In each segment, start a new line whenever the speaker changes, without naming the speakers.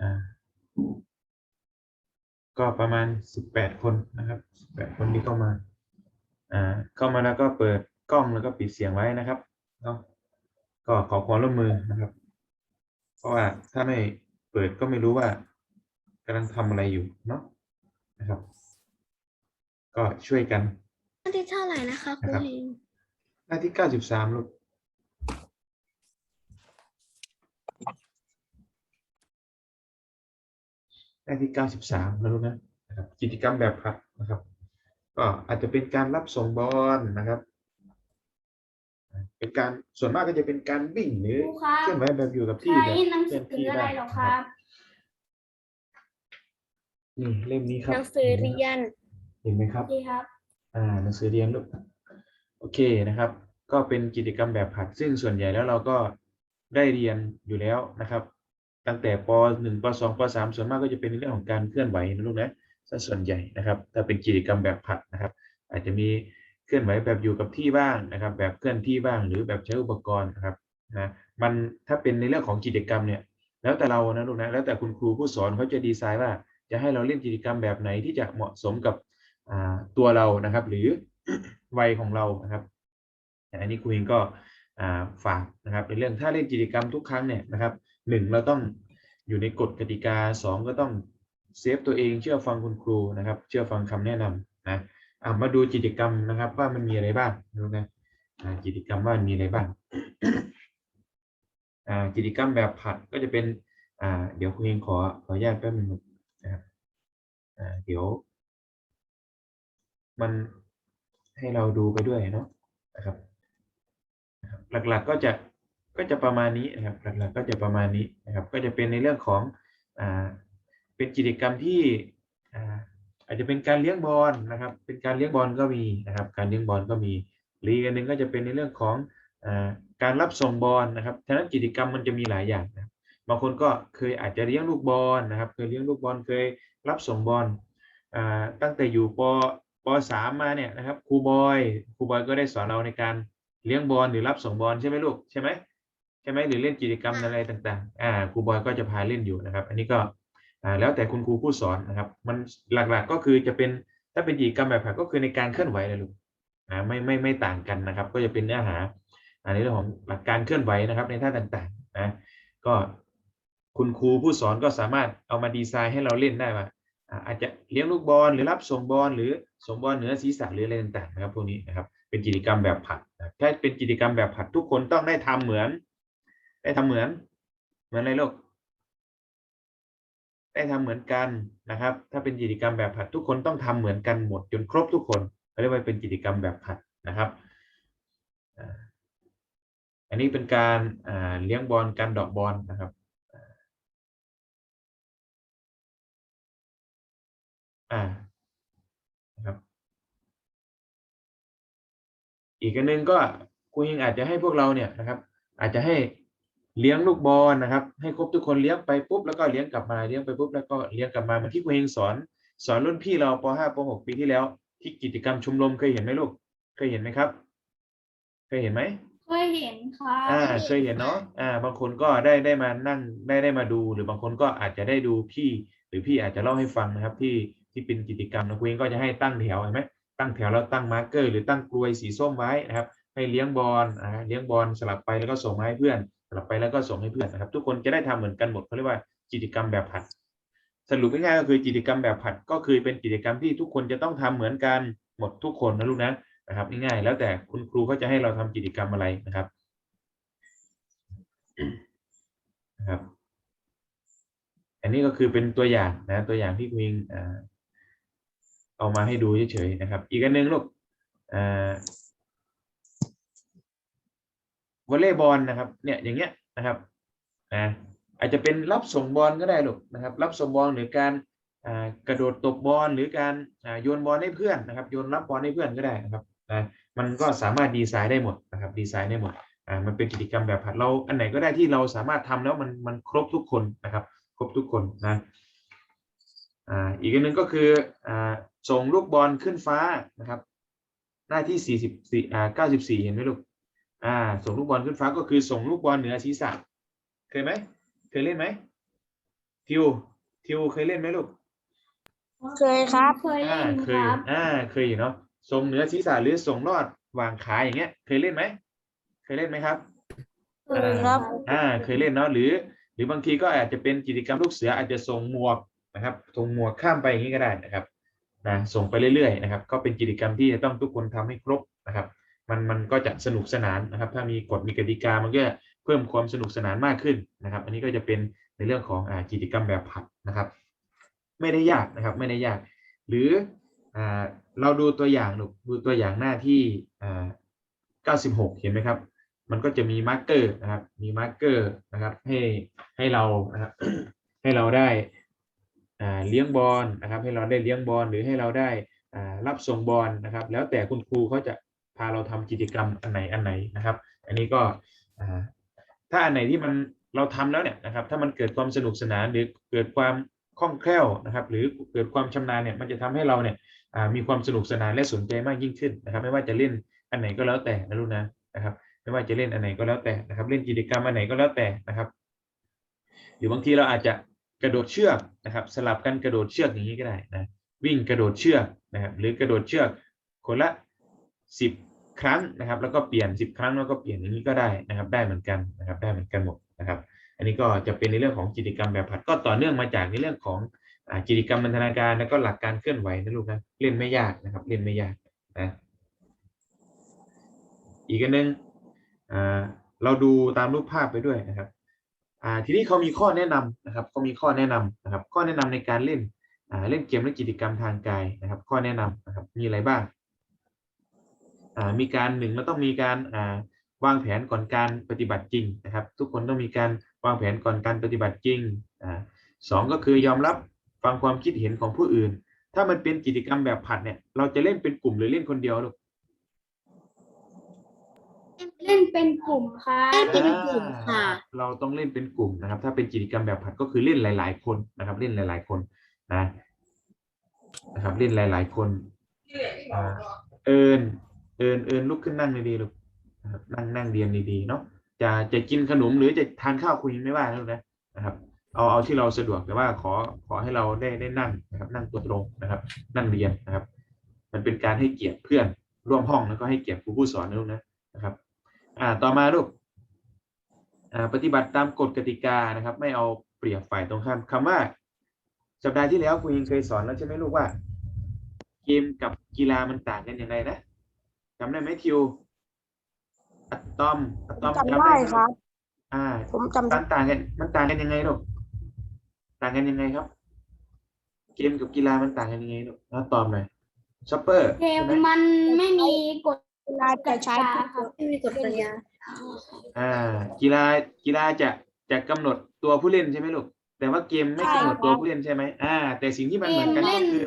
อ่าก็ประมาณสิบแปดคนนะครับสิบแปดคนที่เข้ามาอ่าเข้ามาแล้วก็เปิดกล้องแล้วก็ปิดเสียงไว้นะครับเนาะก็ขอความร่วมมือนะครับ เพราะว่าถ้าไม่เปิดก็ไม่รู้ว่ากำลังทำอะไรอยู่เนาะนะครับ ก็ช่วยกัน
หน้าที่เท่าไหร่นะคะครู
นะครับ
เฮง
หน้าที่เก้าสิบสามลูก หน้าที่เก้าสิบสามนะลูกนะนะครับกิจกรรมแบบพัดนะครับ ก็อาจจะเป็นการรับส่งบอลนะครับ เป็นการส่วนมากก็จะเป็นการวิ่งหรือ
ครูครับ
เคลื่อนไหวแบบอยู่กับที่
ใช้
แบบ
หนัง
เค
สื
ลื่อน
อ
ที่
อะไร
ได้
หรอ
นะ
ค
ค
รั
รับบนี่เล่มนี้ครับ
หนังสือเรียน
เห็นไหมครับ
ดีครับ
อ่าหนังสือเรียนลูกโอเคนะครับ ก็เป็นกิจกรรมแบบผัดซึ่งส่วนใหญ่แล้วเราก็ได้เรียนอยู่แล้วนะครับ ตั้งแต่ป .1 ป .2 ป .3 ส่วนมากก็จะเป็นในเรื่องของการเคลื่อนไหวนะลูกนะซะส่วนใหญ่นะครับ ถ้าเป็นกิจกรรมแบบผัดนะครับ อาจจะมีเคลื่อนไหวแบบอยู่กับที่บ้างนะครับ แบบเคลื่อนที่บ้างหรือแบบใช้อุปกรณ์นะครับนะมันถ้าเป็นในเรื่องของกิจกรรมเนี่ยแล้วแต่เรานะลูกนะแล้วแต่คุณครูผู้สอนเขาจะดีไซน์ว่า จะให้เราเล่นกิจกรรมแบบไหนที่จะเหมาะสมกับตัวเรานะครับ หรือวัยของเรานะครับอันนี้ครูเองก็ฝากนะครับในเรื่องถ้าเล่นกิจกรรมทุกครั้งเนี่ยนะครับ หนึ่งเราต้องอยู่ในกฎกติกาสองก็ต้องเซฟตัวเองเชื่อฟังคุณครูนะครับ เชื่อฟังคำแนะนำนะอ่ามาดูกิจกรรมนะครับว่ามันมีอะไรบ้างนะนะกิจกรรมว่ามันมีอะไรบ้างกิจกรรมแบบผัดก็จะเป็นเดี๋ยวคุณเองขอขออนุญาตแป๊บนึงนะครับเดี๋ยว มันให้เราดูไปด้วยเนาะนะครับนะครับหลักๆก็จะ ก็จะประมาณนี้นะครับหลักๆก็จะประมาณนี้นะครับ ก็จะเป็นในเรื่องของอ่าเป็นกิจกรรมที่อ่าอาจจะเป็นการเลี้ยงบอลนะครับ เป็นการเลี้ยงบอลก็มีนะครับ การเลี้ยงบอลก็มีหรืออีกอันหนึ่งก็จะเป็นในเรื่องของอาการรับส่งบอลนะครับฉะนั้นกิจกรรมมันจะมีหลายอย่างนะบางคนก็เคยอาจจะเลี้ยงลูกบอลนะครับ เคยเลี้ยงลูกบอลเคยรับส่งบอลตั้งแต่อยู่ปปสามมาเนี่ยนะครับครูบอยครูบอยก็ได้สอนเราในการเลี้ยงบอลหรือรับส่งบอลใช่ไหมลูกใช่ไหม ช่ไหมหรือเล่นกิจกรรมอะไรต่างๆ อ่าครูบอยก็จะพาเล่นอยู่นะครับ อันนี้ก็อ่าแล้วแต่คุณครูผู้สอนนะครับ มันหลักๆก็คือจะเป็นถ้าเป็นกิจกรรมแบบผัดก็คือในการเคลื่อนไหวเลยลูกอ่าไม่ไม่ไม่ต่างกันนะครับ ก็จะเป็นเนื้อหาอ่าในเรื่องของหลักการเคลื่อนไหวนะครับ ในท่าต่างๆนะก็คุณครูผู้สอนก็สามารถเอามาดีไซน์ให้เราเล่นได้ว่าอ่าอาจจะเลี้ยงลูกบอลหรือรับส่งบอลหรือส่งบอลเหนือศีรษะหรืออะไรต่างๆนะครับพวกนี้นะครับเป็นกิจกรรมแบบผัดนะครับถ้าเป็นกิจกรรมแบบผัดทุกคนต้องได้ทำเหมือน ได้ทำเหมือน เหมือนอะไรลูกได้ทำเหมือนกันนะครับ ถ้าเป็นกิจกรรมแบบผัดทุกคนต้องทำเหมือนกันหมดจนครบทุกคนเรียกว่าเป็นกิจกรรมแบบผัดนะครับอันนี้เป็นการเลี้ยงบอลการดอกบอลนะครับอ่านะครับ อีกอันหนึงก็ครูยังอาจจะให้พวกเราเนี่ยนะครับ อาจจะให้ เลี้ยงลูกบอลนะครับ ให้ครบทุกคนเลี้ยงไปปุ๊บแล้วก็เลี้ยงกลับมาเลี้ยงไปปุ๊บแล้วก็เลี้ยงกลับมาเหมือนที่ครูเองสอน สอนรุ่นพี่เราป .5 ป .6 ปีที่แล้ว ที่กิจกรรมชมรมเคยเห็นไหมลูก เคยเห็นไหมครับ เคยเห็นไหม
เคยเห็นครับ
อ่าเคยเห็นเนาะอ่า บางคนก็ได้ได้มานั่งได้ได้มาดู หรือบางคนก็อาจจะได้ดูพี่ หรือพี่อาจจะเล่าให้ฟังนะครับ ที่ที่เป็นกิจกรรมนะคุณเองก็จะให้ตั้งแถวเห็นไหมตั้งแถวแล้วตั้งมาร์กเกอร์ หรือตั้งกลวยสีส้มไว้นะครับ ให้เลี้ยงบอลอ่าเลี้ยงบอลสลับไปแล้วก็ส่งมาให้เพื่อน สลับไปแล้วก็ส่งให้เพื่อนนะครับ ทุกคนจะได้ทำเหมือนกันหมดเขาเรียกว่ากิจกรรมแบบผัด สรุปง่ายๆก็คือกิจกรรมแบบผัดก็คือเป็นกิจกรรมที่ทุกคนจะต้องทำเหมือนกันหมดทุกคนนะลูกนะนะครับง่ายๆแล้วแต่คุณครูเขาจะให้เราทำกิจกรรมอะไรนะครับนะครับ อันนี้ก็คือเป็นตัวอย่างนะตัวอย่างที่คุณเอ่อเอามาให้ดูเฉยๆนะครับ อีกอันหนึ่งลูกอ่า วอลเลย์บอลนะครับ เนี่ยอย่างเงี้ยนะครับนะอาจจะเป็นรับส่งบอลก็ได้ลูกนะครับ รับส่งบอลหรือการกระโดดตบบอลหรือการโยนบอลให้เพื่อนนะครับ โยนรับบอลให้เพื่อนก็ได้นะครับนะมันก็สามารถดีไซน์ได้หมดนะครับ ดีไซน์ได้หมดอ่ามันเป็นกิจกรรมแบบผัดเราอันไหนก็ได้ที่เราสามารถทำแล้วมันมันครบทุกคนนะครับ ครบทุกคนนะอ่าอีกอันหนึ่งก็คืออ่าส่งลูกบอลขึ้นฟ้านะครับ หน้าที่สี่สิบสี่อ่าเก้าสิบสี่เห็นไหมลูก อ่า ส่งลูกบอลขึ้นฟ้าก็คือส่งลูกบอลเหนือศีรษะ เคยไหม เคยเล่นไหม ทิว ทิวเคยเล่นไหมลูก
เคยครับ
เคย
อ่า
เล่น
เค
ค
ย
รับ
อ่า เคยอยู่เนาะ ส่งเหนือศีรษะหรือส่งลอดวางขาอย่างเงี้ย เคยเล่นไหม เคยเล่นไหมครับ
เคย
ครับ
อ่า เคยเล่นเนาะ หรือ หรือบางทีก็อาจจะเป็นกิจกรรมลูกเสืออาจจะส่งหมวกนะครับ ส่งหมวกข้ามไปอย่างนี้ก็ได้นะครับ นะ ส่งไปเรื่อยๆนะครับ ก็เป็นกิจกรรมที่จะต้องทุกคนทำให้ครบนะครับ มันมันก็จะสนุกสนานนะครับ ถ้ามีกฎมีกติกามันก็จะเพิ่มความสนุกสนานมากขึ้นนะครับ อันนี้ก็จะเป็นในเรื่องของอกิจกรรมแบบผัดนะครับ ไม่ได้ยากนะครับไม่ได้ยาก หรืออเราดูตัวอย่างลูกดูตัวอย่างหน้าที่อ่า96 เห็นไหมครับ มันก็จะมีมาร์กเกอร์นะครับ มีมาร์กเกอร์นะครับ ให้ให้เรานะครับให้เราได้เลี้ยงบอลนะครับ ให้เราได้เลี้ยงบอลหรือให้เราได้รับส่งบอลนะครับ แล้วแต่คุณครูเขาจะ พาเราทำกิจกรรมอันไหนอันไหนนะครับ อันนี้ก็ถ้าอันไหนที่มันเราทำแล้วเนี่ยนะครับ ถ้ามันเกิดความสนุกสนานหรือเกิดความคล่องแคล่วนะครับ หรือเกิดความชำนาญเนี่ยมันจะทำให้เราเนี่ยมีความสนุกสนานและสนใจมากยิ่งขึ้นนะครับ ไม่ว่าจะเล่นอันไหนก็แล้วแต่นะลูกนะนะครับ ไม่ว่าจะเล่นอันไหนก็แล้วแต่นะครับ เล่นกิจกรรมอันไหนก็แล้วแต่นะครับหรือบางทีเราอาจจะกระโดดเชือกนะครับ สลับกันกระโดดเชือกอย่างนี้ก็ได้นะวิ่งกระโดดเชือกนะครับ หรือกระโดดเชือกคนละสิบ ครั้งนะครับ แล้วก็เปลี่ยนสิบครั้งแล้วก็เปลี่ยนอย่างนี้ก็ได้นะครับ ได้เหมือนกันนะครับ ได้เหมือนกันหมดนะครับ อันนี้ก็จะเป็นในเรื่องของกิจกรรมแบบผัดก็ต่อเนื่องมาจากในเรื่องของกิจกรรมบรรณาการแล้วก็หลักการเคลื่อนไหวนะลูกนะเล่นไม่ยากนะครับ เล่นไม่ยากนะอีกอันหนึงอ่าเราดูตามรูปภาพไปด้วยนะครับทีนี้เขามีข้อแนะนำนะครับเขามีข้อแนะนำนะครับ ข้อแนะนำในการเล่นเล่นเกมและกิจกรรมทางกายนะครับ ข้อแนะนำนะครับมีอะไรบ้าง มีการหนึ่งมันต้องมีการอ่าวางแผนก่อนการปฏิบัติจริงนะครับ ทุกคนต้องมีการวางแผนก่อนการปฏิบัติจริงอ่าสองก็คือยอมรับฟังความคิดเห็นของผู้อื่น ถ้ามันเป็นกิจกรรมแบบผัดเนี่ย เราจะเล่นเป็นกลุ่มหรือเล่นคนเดียวลูก
เล่นเป็นกลุ่มครับ
อ่าเราต้องเล่นเป็นกลุ่มนะครับ ถ้าเป็นกิจกรรมแบบผัดก็คือเล่นหลาย ๆ คนนะครับ เล่นหลาย ๆ คนนะนะครับ เล่นหลาย ๆ คนอ่าเอิญ เอิญเอิญลุกขึ้นนั่งดีๆลูกนะครับนั่งนั่งเรียนดีๆเนาะจะจะกินขนมหรือจะทานข้าวคุยไม่ว่านะลูกนะนะครับ เอาเอาที่เราสะดวกแต่ว่าขอขอให้เราได้ได้นั่งนะครับ นั่งตัวตรงนะครับ นั่งเรียนนะครับ มันเป็นการให้เกียรติเพื่อนร่วมห้องแล้วก็ให้เกียรติครูผู้สอนนะลูกนะนะครับ อ่าต่อมาลูกอ่าปฏิบัติตามกฎกติกานะครับ ไม่เอาเปรียบฝ่ายตรงข้ามคำว่า สัปดาห์ที่แล้วครูยิงเคยสอนแล้วใช่ไหมลูกว่า เกมกับกีฬามันต่างกันอยังไงนะ จำได้ไหมทิวอะตอมอะตอม
จำได้
หม
ครับ
อ่า
ผมจำได้
มันต่างกัน มันต่างกันยังไงลูกต่างกันยังไงครับ เกมกับกีฬามันต่างกันยังไงลูกอะตอมหน่อยช็อปเปอร์
เกมมันไม่มีกฎ
เวลาจะใช้
ครับไม่มีกฎปัญญา
อ่า กีฬากีฬาจะจะกำหนดตัวผู้เล่นใช่ไหมลูกแต่ว่าเกมไม่กำหนดตัวผู้เล่นใช่ไหมอ่า แต่สิ่งที่มันเหมือนกันก็คือ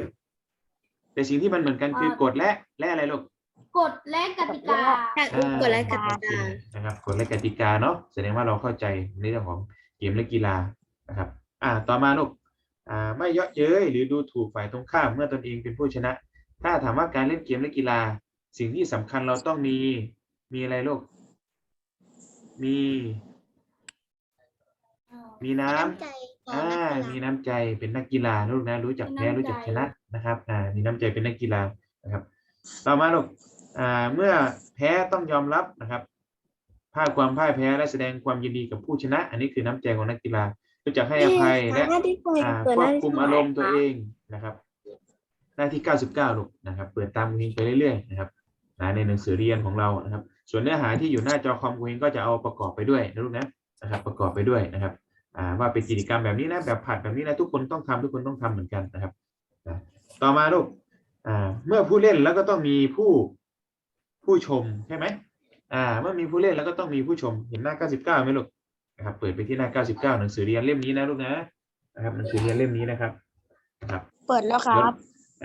แต่สิ่งที่มันเหมือนกันคือกฎและและอะไรลูก
กฎและกติกา
อ่ากฎและกติกา นะครับกฎและกติกาเนาะแสดงว่าเราเข้าใจในเรื่องของเกมและกีฬานะครับ อ่าต่อมาลูกอ่าไม่เยาะเย้ยหรือดูถูกฝ่ายตรงข้ามเมื่อตนเองเป็นผู้ชนะ ถ้าถามว่าการเล่นเกมและกีฬา สิ่งที่สำคัญเราต้องมีมีอะไรลูกมี มีน้ำ
ใจ
อ่า มีน้ำใจ เป็นนักกีฬาลูกนะ รู้จักแพ้
มีน้ำใจ
รู้จักชนะนะครับ อ่า มีน้ำใจเป็นนักกีฬา นะครับ ต่อมาลูกอ่า เมื่อแพ้ต้องยอมรับนะครับภาคความพ่ายแพ้และแสดงความยินดีกับผู้ชนะ อันนี้คือน้ำใจของนักกีฬารู้จักให้อภัยและอ่าควบคุมอารมณ์ตัวเองนะครับ หน้าที่99ลูกนะครับ เปิดตามคุณเองไปเรื่อยๆนะครับนะในหนังสือเรียนของเรานะครับ ส่วนเนื้อหาที่อยู่หน้าจอคอมคุณเองก็จะเอาประกอบไปด้วยนะลูกนะนะครับ ประกอบไปด้วยนะครับอ่าว่าเป็นกิจกรรมแบบนี้นะแบบผัดแบบนี้นะทุกคนต้องทำทุกคนต้องทำเหมือนกันนะครับนะต่อมาลูกอ่าเมื่อผู้เล่นแล้วก็ต้องมีผู้ ผู้ชมใช่ไหมอ่า เมื่อมีผู้เล่นแล้วก็ต้องมีผู้ชม เห็นหน้า 99ไหมลูกนะครับ เปิดไปที่หน้า 99 หนังสือเรียนเล่มนี้นะลูกนะนะครับหนังสือเรียนเล่มนี้นะครับนะครับ
เปิดแล้วครับ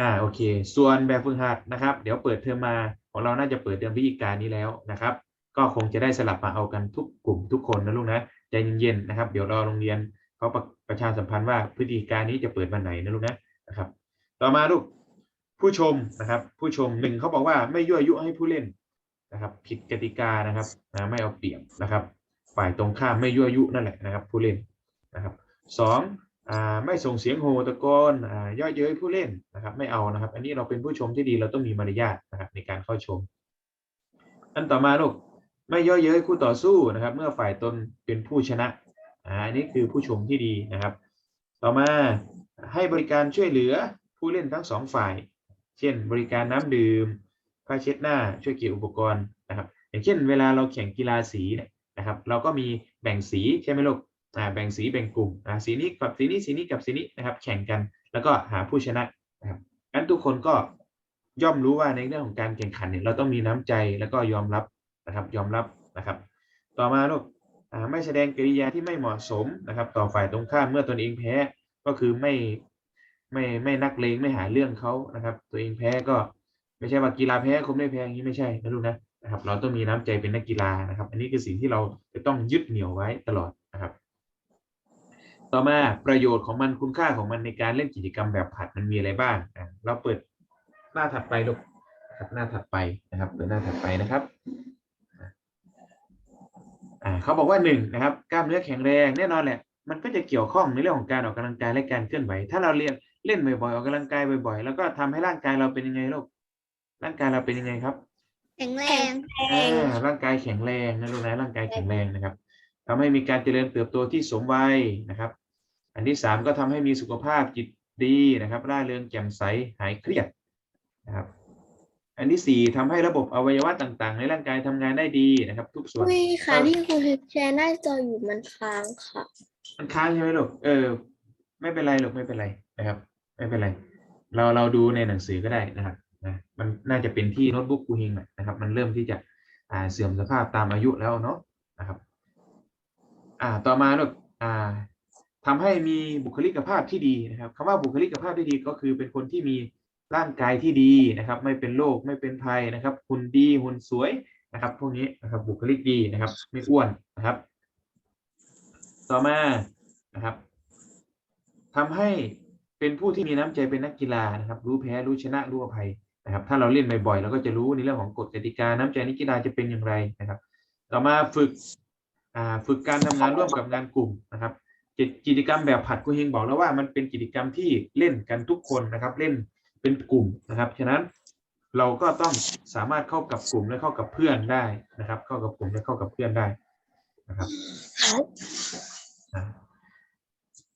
อ่า โอเค ส่วนแบบฝึกหัดนะครับ เดี๋ยวเปิดเทอมมาของเราน่าจะเปิดเดือนพฤศจิกายนนี้แล้วนะครับ ก็คงจะได้สลับมาเอากันทุกกลุ่มทุกคนนะลูกนะใจเย็นๆนะครับ เดี๋ยวรอโรงเรียนเขาประประชาสัมพันธ์ว่าพฤศจิกายนนี้จะเปิดวันไหนนะลูกนะนะครับ ต่อมาลูก ผู้ชมนะครับ ผู้ชมหนึ่งเขาบอกว่าไม่ยั่วยุให้ผู้เล่นนะครับ ผิดกติกานะครับนะไม่เอาเปรียบนะครับ ฝ่ายตรงข้ามไม่ยั่วยุนั่นแหละนะครับ ผู้เล่นนะครับสองอ่าไม่ส่งเสียงโห่ตะโกนอ่าเย่อเย้ยผู้เล่นนะครับ ไม่เอานะครับ อันนี้เราเป็นผู้ชมที่ดีเราต้องมีมารยาทนะครับ ในการเข้าชม อันต่อมาลูกไม่เย่อเย้ยคู่ต่อสู้นะครับ เมื่อฝ่ายตนเป็นผู้ชนะอ่าอันนี้คือผู้ชมที่ดีนะครับ ต่อมาให้บริการช่วยเหลือผู้เล่นทั้งสองฝ่าย เช่น บริการน้ำดื่มผ้าเช็ดหน้าช่วยเก็บอุปกรณ์นะครับ อย่างเช่น เวลาเราแข่งกีฬาสีเนี่ยนะครับ เราก็มีแบ่งสีใช่ไหมลูกอ่าแบ่งสีแบ่งกลุ่มอ่าสีนี้กับสีนี้สีนี้กับสีนี้นะครับ แข่งกันแล้วก็หาผู้ชนะนะครับงั้นทุกคนก็ย่อมรู้ว่าในเรื่องของการแข่งขันเนี่ยเราต้องมีน้ำใจแล้วก็ยอมรับนะครับ ยอมรับนะครับ ต่อมาลูกไม่แสดงกิริยาที่ไม่เหมาะสมนะครับ ต่อฝ่ายตรงข้ามเมื่อตนเองแพ้ก็คือไม่ ไม่ไม่นักเลงไม่หาเรื่องเขานะครับ ตัวเองแพ้ก็ไม่ใช่ว่ากีฬาแพ้คนไม่แพ้อย่างนี้ไม่ใช่นะลูกนะนะครับ เราต้องมีน้ำใจเป็นนักกีฬานะครับ อันนี้คือสิ่งที่เราจะต้องยึดเหนี่ยวไว้ตลอดนะครับ ต่อมาประโยชน์ของมันคุณค่าของมันในการเล่นกิจกรรมแบบผัดมันมีอะไรบ้างเราเปิดหน้าถัดไปลูกครับหน้าถัดไปนะครับเปิดหน้าถัดไปนะครับเขาบอกว่าหนึ่งนะครับ กล้ามเนื้อแข็งแรงแน่นอนแหละ มันก็จะเกี่ยวข้องในเรื่องของการออกกำลังกายและการเคลื่อนไหว ถ้าเราเรียน เล่นบ่อยๆออกกำลังกายบ่อยๆ แล้วก็ทำให้ร่างกายเราเป็นยังไงลูกร่างกายเราเป็นยังไงครับ
แข็งแรง
อ่าร่างกายแข็งแรงนะลูกนะร่างกายแข็งแรงนะครับทำให้มีการเจริญเติบโตที่สมวัยนะครับ อันที่สามก็ทำให้มีสุขภาพจิตดีนะครับร่าเริงแจ่มใสหายเครียดนะครับอันที่สี่ทำให้ระบบอวัยวะต่างๆ ในร่างกายทำงานได้ดีนะครับ ทุกส่วน
ไม่ค่ะที่ครูแชร์หน้าจออยู่มันค้างค่ะ
มันค้างใช่ไหมลูกเออ ไม่เป็นไรลูกไม่เป็นไรนะครับ ไม่เป็นไร เราเราดูในหนังสือก็ได้นะครับนะมันน่าจะเป็นที่โน้ตบุ๊กครูเฮงนะครับ มันเริ่มที่จะอ่าเสื่อมสภาพตามอายุแล้วเนาะนะครับอ่าต่อมาลูกอ่าทำให้มีบุคลิกภาพที่ดีนะครับคำว่าบุคลิกภาพที่ดีก็คือเป็นคนที่มีร่างกายที่ดีนะครับ ไม่เป็นโรคไม่เป็นภัยนะครับหุ่นดีหุ่นสวยนะครับ พวกนี้นะครับบุคลิกดีนะครับ ไม่อ้วนนะครับ ต่อมานะครับทำให้ เป็นผู้ที่มีน้ำใจเป็นนักกีฬานะครับ รู้แพ้รู้ชนะรู้อภัยนะครับ ถ้าเราเล่นบ่อยๆเราก็จะรู้ในเรื่องของกฎกติกาน้ำใจนักกีฬาจะเป็นอย่างไรนะครับ ต่อมาฝึกฝึกการทำงานร่วมกับงานกลุ่มนะครับกิจกรรมแบบผัดคุณเฮงบอกแล้วว่ามันเป็นกิจกรรมที่เล่นกันทุกคนนะครับ เล่นเป็นกลุ่มนะครับฉะนั้นเราก็ต้องสามารถเข้ากับกลุ่มและเข้ากับเพื่อนได้นะครับ เข้ากับกลุ่มและเข้ากับเพื่อนได้นะครับ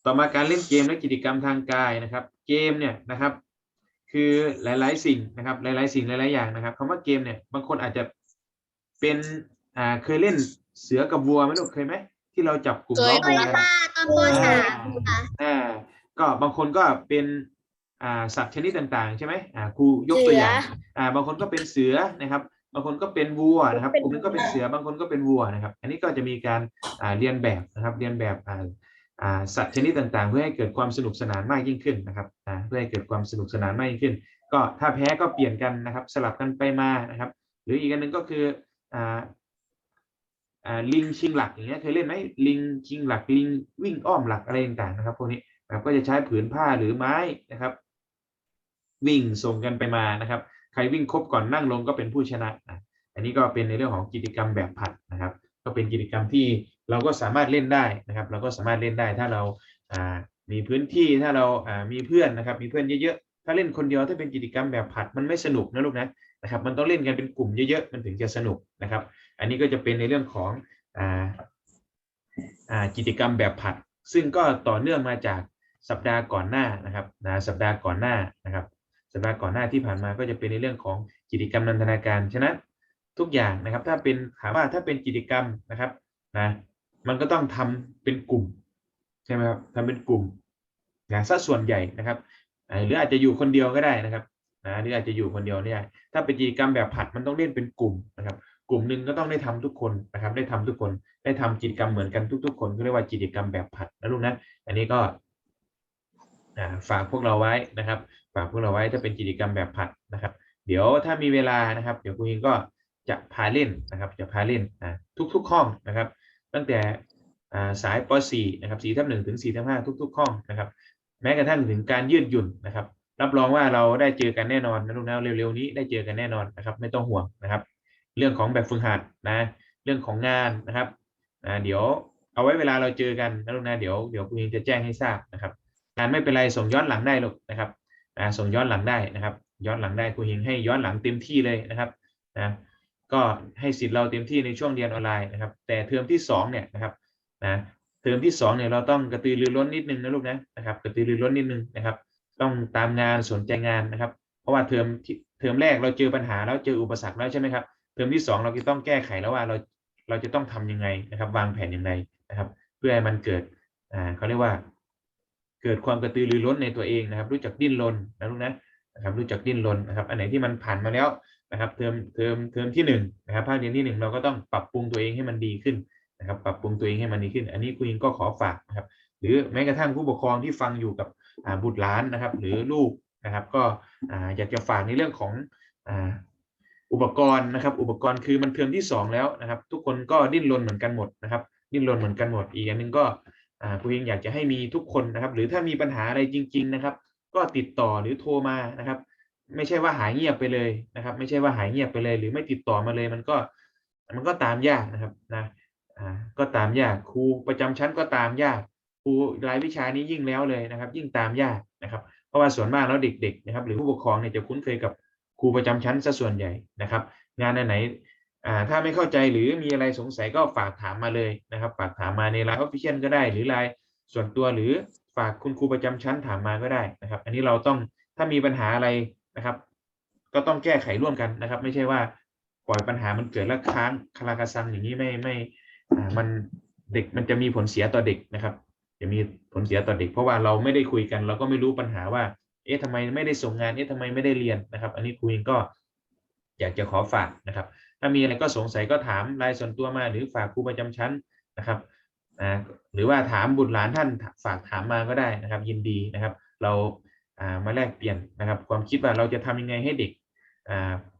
ต่อมาการเล่นเกมและกิจกรรมทางกายนะครับ เกมเนี่ยนะครับ คือหลาย ๆ สิ่งนะครับ หลาย ๆ สิ่งหลาย ๆ อย่างนะครับคำว่าเกมเนี่ยบางคนอาจจะเป็นอ่าเคยเล่นเสือกับวัวไหมลูกเคยไหมที่เราจับกลุ่ม
เคย
ล้อมวงกัน
ตอนปสามค่ะ
อ่าก็บางคนก็เป็นอ่าสัตว์ชนิดต่างๆ ใช่ไหมอ่าครูยกตัวอย่างอ่าบางคนก็เป็นเสือนะครับ บางคนก็เป็นวัวนะครับกลุ่มนึงก็เป็นเสือบางคนก็เป็นวัวนะครับ อันนี้ก็จะมีการอ่าเรียนแบบนะครับ เรียนแบบอ่าอ่า สัตว์ชนิดต่างๆ เพื่อให้เกิดความสนุกสนานมากยิ่งขึ้นนะครับเพื่อให้เกิดความสนุกสนานมากยิ่งขึ้น ก็ถ้าแพ้ก็เปลี่ยนกันนะครับ สลับกันไปมานะครับ หรืออีกอันหนึ่งก็คืออลิงชิงหลักอย่างเงี้ยเคยเล่นไหมลิงชิงหลักลิงวิ่งอ้อมหลักอะไรต่างๆนะครับพวกนี้นะครับก็จะใช้ผืนผ้าหรือไม้นะครับ วิ่งส่งกันไปมานะครับ ใครวิ่งครบก่อนนั่งลงก็เป็นผู้ชนะอะอันนี้ก็เป็นในเรื่องของกิจกรรมแบบผัดนะครับ ก็เป็นกิจกรรมที่ เราก็สามารถเล่นได้นะครับ เราก็สามารถเล่นได้ถ้าเราอ่ามีพื้นที่ถ้าเราอ่ามีเพื่อนนะครับ มีเพื่อนเยอะๆ ถ้าเล่นคนเดียวถ้าเป็นกิจกรรมแบบผัดมันไม่สนุกนะลูกนะนะครับ มันต้องเล่นกันเป็นกลุ่มเยอะๆ มันถึงจะสนุกนะครับ อันนี้ก็จะเป็นในเรื่องของอ่าอ่ากิจกรรมแบบผัด ซึ่งก็ต่อเนื่องมาจากสัปดาห์ก่อนหน้านะครับนะสัปดาห์ก่อนหน้านะครับ สัปดาห์ก่อนหน้าที่ผ่านมาก็จะเป็นในเรื่องของกิจกรรมนันทนาการ ฉะนั้นทุกอย่างนะครับ ถ้าเป็นถามว่าถ้าเป็นกิจกรรมนะครับนะ มันก็ต้องทำเป็นกลุ่มใช่ไหมครับทำเป็นกลุ่มนะสัดส่วนใหญ่นะครับหรืออาจจะอยู่คนเดียวก็ได้นะครับนะหรืออาจจะอยู่คนเดียวเนี่ยถ้าเป็นกิจกรรมแบบผัดมันต้องเล่นเป็นกลุ่มนะครับ กลุ่มหนึ่งก็ต้องได้ทำทุกคนนะครับ ได้ทำทุกคนได้ทำกิจกรรมเหมือนกันทุก ๆ คนก็เรียกว่ากิจกรรมแบบผัดนะลูกนะอันนี้ก็ฝากพวกเราไว้นะครับ ฝากพวกเราไว้ถ้าเป็นกิจกรรมแบบผัดนะครับ เดี๋ยวถ้ามีเวลานะครับ เดี๋ยวครูเองก็จะพาเล่นนะครับ จะพาเล่นอ่าทุก ๆ ห้องนะครับ ตั้งแต่สายป .4 นะครับ4ทับ1ถึง4ทับ5ทุกๆห้องนะครับ แม้กระทั่งถึงการยืดหยุ่นนะครับ รับรองว่าเราได้เจอกันแน่นอนนะลูกนะเร็วๆนี้ได้เจอกันแน่นอนนะครับ ไม่ต้องห่วงนะครับ เรื่องของแบบฝึกหัดนะ เรื่องของงานนะครับเดี๋ยวเอาไว้เวลาเราเจอกันนะลูกนะเดี๋ยวเดี๋ยวครูเองจะแจ้งให้ทราบนะครับงานไม่เป็นไรส่งย้อนหลังได้ลูกนะครับส่งย้อนหลังได้นะครับ ย้อนหลังได้ครูเฮงให้ย้อนหลังเต็มที่เลยนะครับนะ ก็ให้สิทธิ์เราเต็มที่ในช่วงเรียนออนไลน์นะครับ แต่เทอมที่สองเนี่ยนะครับนะเทอมที่สองเนี่ยเราต้องกระตือรือร้นนิดนึงนะลูกนะนะครับกระตือรือร้นนิดนึงนะครับ ต้องตามงานสนใจงานนะครับ เพราะว่าเทอมที่เทอมแรกเราเจอปัญหาแล้วเจออุปสรรคแล้วใช่ไหมครับเทอมที่สองเราจะต้องแก้ไขแล้วว่าเราเราจะต้องทำยังไงนะครับ วางแผนยังไงนะครับ เพื่อให้มันเกิดอ่าเขาเรียกว่า เกิดความกระตือรือร้นในตัวเองนะครับ รู้จักดิ้นรนนะลูกนะนะครับ รู้จักดิ้นรนนะครับ อันไหนที่มันผ่านมาแล้ว นะครับเทอมเทอมเทอมที่หนึ่งนะครับภาคเรียนที่หนึ่งเราก็ต้องปรับปรุงตัวเองให้มันดีขึ้นนะครับ ปรับปรุงตัวเองให้มันดีขึ้น อันนี้คุณยิงก็ขอฝากนะครับ หรือแม้กระทั่งผู้ปกครองที่ฟังอยู่กับบุตรหลานนะครับ หรือลูกนะครับ ก็ออยากจะฝากในเรื่องของอ,อุปกรณ์นะครับ อุปกรณ์คือมันเทอมที่สองแล้วนะครับ ทุกคนก็ดิ้นรนเหมือนกันหมดนะครับ ดิ้นรนเหมือนกันหมดอีกอันหนึงก็คุณยิงอยากจะให้มีทุกคนนะครับ หรือถ้ามีปัญหาอะไรจริง ๆ นะครับ ก็ติดต่อหรือโทรมานะครับ ไม่ใช่ว่าหายเงียบไปเลยนะครับ ไม่ใช่ว่าหายเงียบไปเลย หรือไม่ติดต่อมาเลย มันก็ มันก็ตามยากนะครับนะอ่าก็ตามยากครูประจำชั้นก็ตามยากครูรายวิชานี้ยิ่งแล้วเลยนะครับ ยิ่งตามยากนะครับ เพราะว่าส่วนมากแล้วเด็กๆนะครับ หรือผู้ปกครองเนี่ยจะคุ้นเคยกับครูประจำชั้นซะส่วนใหญ่นะครับ งานไหนๆอ่าถ้าไม่เข้าใจหรือมีอะไรสงสัยก็ฝากถามมาเลยนะครับ ฝากถามมาในไลน์ออฟฟิเชียลก็ได้ หรือไลน์ส่วนตัวหรือฝากคุณครูประจำชั้นถามมาก็ได้นะครับ อันนี้เราต้องถ้ามีปัญหาอะไร นะครับ ก็ต้องแก้ไขร่วมกันนะครับ ไม่ใช่ว่าปล่อยปัญหามันเกิดแล้วค้างคาราคาซังอย่างนี้ไม่ไม่มันเด็กมันจะมีผลเสียต่อเด็กนะครับ จะมีผลเสียต่อเด็ก เพราะว่าเราไม่ได้คุยกัน เราก็ไม่รู้ปัญหาว่า เอ๊ะทำไมไม่ได้ส่งงาน เอ๊ะทำไมไม่ได้เรียนนะครับ อันนี้ครูเองก็อยากจะขอฝากนะครับ ถ้ามีอะไรก็สงสัยก็ถามไลน์ส่วนตัวมาหรือฝากครูประจำชั้นนะครับอ่าหรือว่าถามบุตรหลานท่านฝากถามมาก็ได้นะครับ ยินดีนะครับ เรา มาแลกเปลี่ยนนะครับ ความคิดว่าเราจะทำยังไงให้เด็ก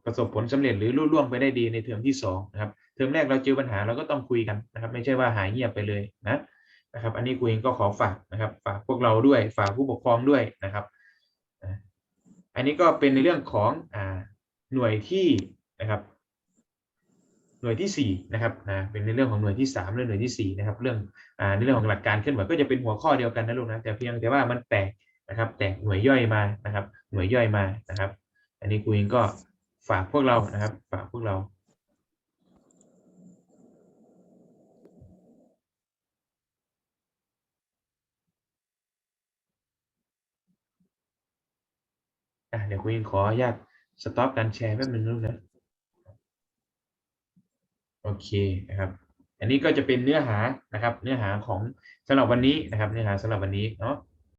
ประสบผลสำเร็จหรือรุ่ล่วงไปได้ดีในเทอมที่สองนะครับเทอมแรกเราเจอปัญหาเราก็ต้องคุยกันนะครับ ไม่ใช่ว่าหายเงียบไปเลยนะนะครับ อันนี้ครูเองก็ขอฝากนะครับฝากพวกเราด้วยฝากผู้ปกครองด้วยนะครับ อันนี้ก็เป็นในเรื่องของอ่าหน่วยที่นะครับหน่วยที่สี่นะครับนะเป็นในเรื่องของหน่วยที่สามและหน่วยที่สี่นะครับเรื่องอ่าในเรื่องของหลักการเคลื่อนไหวก็จะเป็นหัวข้อเดียวกันนะลูกนะแต่เพียงแต่ว่ามันแตก นะครับ แตกหน่วยย่อยมานะครับ หน่วยย่อยมานะครับ อันนี้ครูเองก็ฝากพวกเรานะครับ ฝากพวกเราอะเดี๋ยวครูเองขออนุญาตสต็อปการแชร์แป๊บนึงนะลูกนะโอเคนะครับ อันนี้ก็จะเป็นเนื้อหานะครับ เนื้อหาของสำหรับวันนี้นะครับ เนื้อหาสำหรับวันนี้เนาะ